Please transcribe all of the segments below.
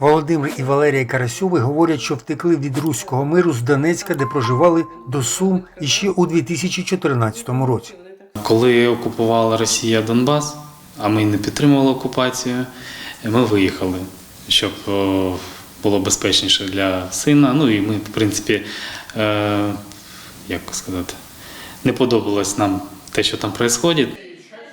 Володимир і Валерія Карасьови говорять, що втекли від руського миру з Донецька, де проживали до Сум іще у 2014 році. Коли окупувала Росія Донбас, а ми не підтримували окупацію, ми виїхали, щоб було безпечніше для сина. Ну і ми, в принципі, е, як сказати, не подобалось нам те, що там відбувається.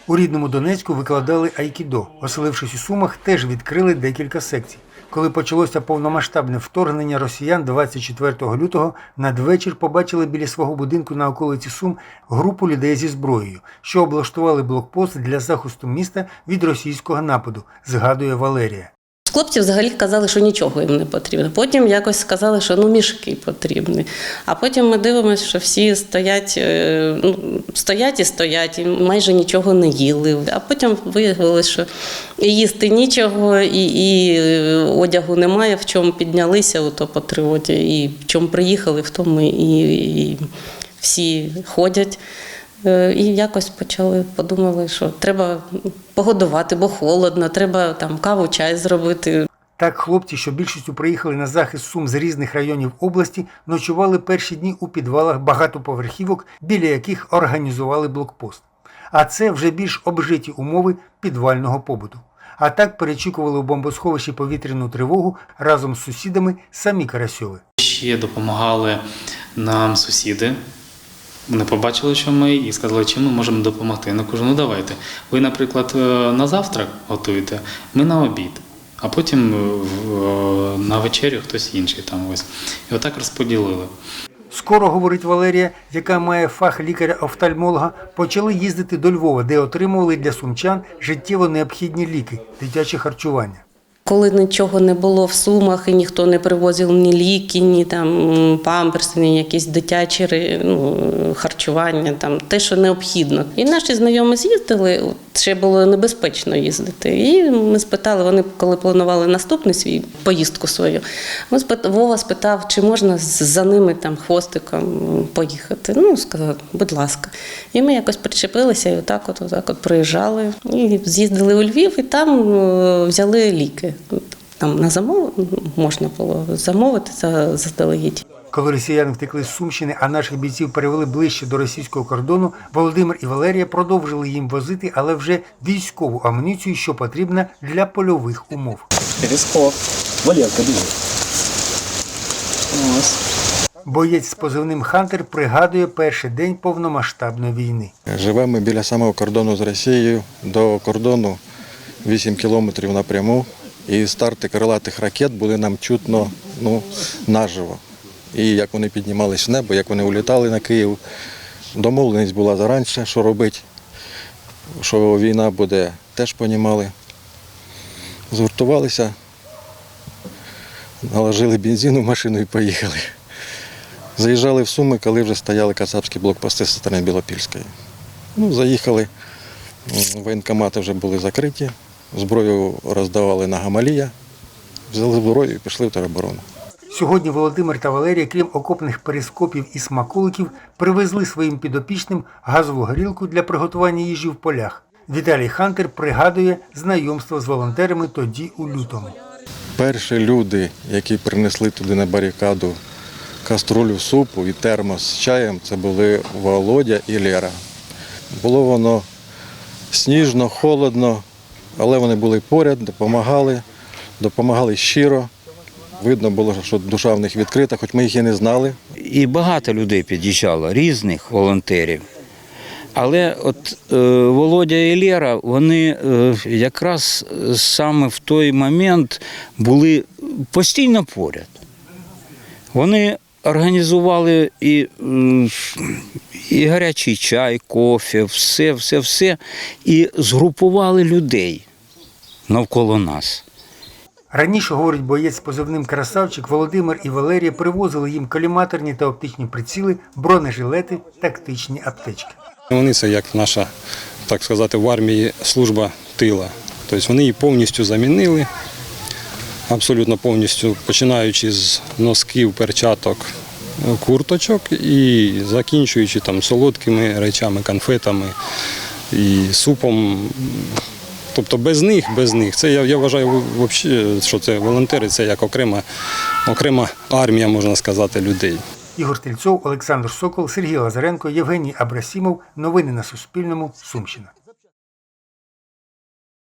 У рідному Донецьку викладали айкідо. Оселившись у Сумах, теж відкрили декілька секцій. Коли почалося повномасштабне вторгнення росіян 24 лютого, надвечір побачили біля свого будинку на околиці Сум групу людей зі зброєю, що облаштували блокпост для захисту міста від російського нападу, згадує Валерія. Хлопці взагалі казали, що нічого їм не потрібно. Потім якось сказали, що ну мішки потрібні. А потім ми дивимося, що всі стоять, е, ну, стоять і стоять, і майже нічого не їли. А потім виявилося, що і їсти нічого, і, і е, одягу немає, в чому піднялися ото патріоті, і в чому приїхали, в тому і, і всі ходять. Е, І якось почали подумали, що треба погодувати, бо холодно, треба там каву, чай зробити. Так, хлопці, що більшістю приїхали на захист Сум з різних районів області, ночували перші дні у підвалах багатоповерхівок, біля яких організували блокпост. А це вже більш обжиті умови підвального побуту. А так перечікували у бомбосховищі повітряну тривогу разом з сусідами самі Карасьови. Ще допомагали нам сусіди. Вони побачили, що ми, і сказали, чим ми можемо допомогти. Я кажу, ну давайте. Ви, наприклад, е, на завтрак готуєте, ми на обід, а потім е, е, на вечерю хтось інший там ось. І отак розподілили. Скоро, говорить Валерія, яка має фах лікаря-офтальмолога, почали їздити до Львова, де отримували для сумчан життєво необхідні ліки, дитяче харчування. Коли нічого не було в сумах, і ніхто не привозив ні ліки, ні там памперси, ні якісь дитячі ну, харчування, там те, що необхідно. І наші знайомі з'їздили, ще було небезпечно їздити. І ми спитали, вони коли планували наступний свій поїздку свою, ми спит... Вова спитав, чи можна за ними там хвостиком поїхати. Ну, сказав, будь ласка. І ми якось причепилися і отак от, отак от приїжджали. І з'їздили у Львів і там е, взяли ліки. Там на замов можна було замовити за- заздалегідь. Коли росіяни втекли з Сумщини, а наших бійців перевели ближче до російського кордону, Володимир і Валерія продовжили їм возити, але вже військову амуніцію, що потрібна для польових умов. Перископ. Валерка. Ось. Боєць з позивним Хантер пригадує перший день повномасштабної війни. Живемо біля самого кордону з Росією. До кордону 8 кілометрів напряму. І старти крилатих ракет були нам чутно ну, наживо. І як вони піднімались в небо, як вони улітали на Київ. Домовленість була зараніше, що робити, що війна буде, теж понімали. Згуртувалися, наложили бензину в машину і поїхали. Заїжджали в Суми, коли вже стояли кацапські блокпости зі сторони Білопільської. Ну, заїхали, воєнкомати вже були закриті, зброю роздавали на Гамалія, взяли зброю і пішли в тероборону. Сьогодні Володимир та Валерія, крім окопних перископів і смаколиків, привезли своїм підопічним газову горілку для приготування їжі в полях. Віталій Хантер пригадує знайомство з волонтерами тоді у лютому. Перші люди, які принесли туди на барикаду каструлю супу і термос з чаєм, це були Володя і Лера. Було воно сніжно, холодно, але вони були поряд, допомагали, допомагали щиро. Видно було, що душа в них відкрита, хоч ми їх і не знали. і багато людей під'їжджало, різних волонтерів. Але от е, Володя і Лера, вони е, якраз саме в той момент були постійно поряд. Вони організували і, і гарячий чай, кофе, все, все, все, і згрупували людей навколо нас. Раніше, говорить боєць позивним красавчик, Володимир і Валерія привозили їм коліматорні та оптичні приціли, бронежилети, тактичні аптечки. Вони це як наша, так сказати, в армії служба тила. Тобто вони її повністю замінили, абсолютно повністю, починаючи з носків, перчаток, курточок і закінчуючи там солодкими речами, конфетами і супом Тобто без них, без них. Це я, я вважаю, що це волонтери, це як окрема, окрема армія, можна сказати, людей. Ігор Тельцов, Олександр Сокол, Сергій Лазаренко, Євгеній Абрасімов. Новини на Суспільному. Сумщина.